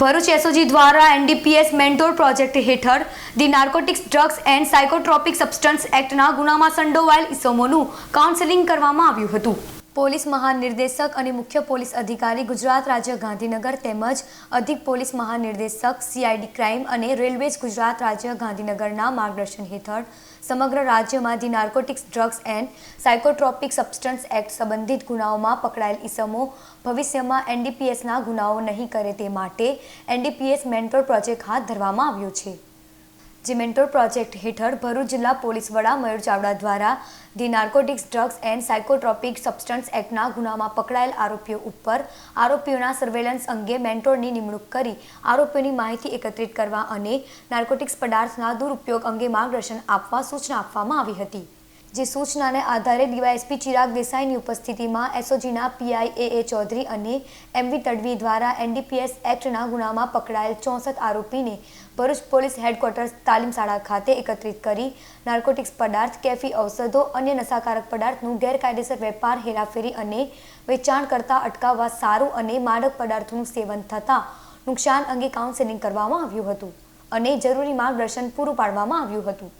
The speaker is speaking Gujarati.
ભરૂચ એસઓજી દ્વારા એનડીપીએસ મેન્ટોર પ્રોજેક્ટ હેઠળ the narcotics, drugs and psychotropic substance એક્ટના ગુનામાં સંડોવાયેલ ઇસમોનું કાઉન્સેલિંગ કરવામાં આવ્યું હતું. પોલીસ મહાનિર્દેશક અને મુખ્ય પોલીસ અધિકારી ગુજરાત રાજ્ય ગાંધીનગર તેમજ અધિક પોલીસ મહાનિર્દેશક સીઆઈડી ક્રાઇમ અને રેલવેઝ ગુજરાત રાજ્ય ગાંધીનગરના માર્ગદર્શન હેઠળ સમગ્ર રાજ્યમાં the narcotics drugs and psychotropic substance act સંબંધિત ગુનાઓમાં પકડાયેલ ઇસમો ભવિષ્યમાં એનડીપીએસના ગુનાઓ નહીં કરે તે માટે એનડીપીએસ મેન્ટોર પ્રોજેક્ટ હાથ ધરવામાં આવ્યો છે. જે મેન્ટોર પ્રોજેક્ટ હેઠળ ભરૂચ જિલ્લા પોલીસ વડા મયુર ચાવડા દ્વારા the narcotics drugs and psychotropic substance એક્ટના ગુનામાં પકડાયેલ આરોપીઓ ઉપર આરોપીઓના સર્વેલન્સ અંગે મેન્ટોરની નિમણૂક કરી આરોપીઓની માહિતી એકત્રિત કરવા અને નાર્કોટિક્સ પદાર્થના દુરુપયોગ અંગે માર્ગદર્શન આપવા સૂચના આપવામાં આવી હતી. જે સૂચનાને આધારે ડીવાયએસપી ચિરાગ દેસાઈની ઉપસ્થિતિમાં એસઓજીના પીઆઈ એ ચૌધરી અને એમવી તડવી દ્વારા એનડીપીએસ એક્ટના ગુનામાં પકડાયેલ ચોસઠ આરોપીને ભરૂચ પોલીસ હેડક્વાર્ટર્સ તાલીમ શાળા ખાતે એકત્રિત કરી નાર્કોટિક્સ પદાર્થ, કેફી ઔષધો અન્ય નશાકારક પદાર્થનું ગેરકાયદેસર વેપાર, હેરાફેરી અને વેચાણ કરતા અટકાવવા સારું અને માદક પદાર્થોનું સેવન થતાં નુકસાન અંગે કાઉન્સેલિંગ કરવામાં આવ્યું હતું અને જરૂરી માર્ગદર્શન પૂરું પાડવામાં આવ્યું હતું.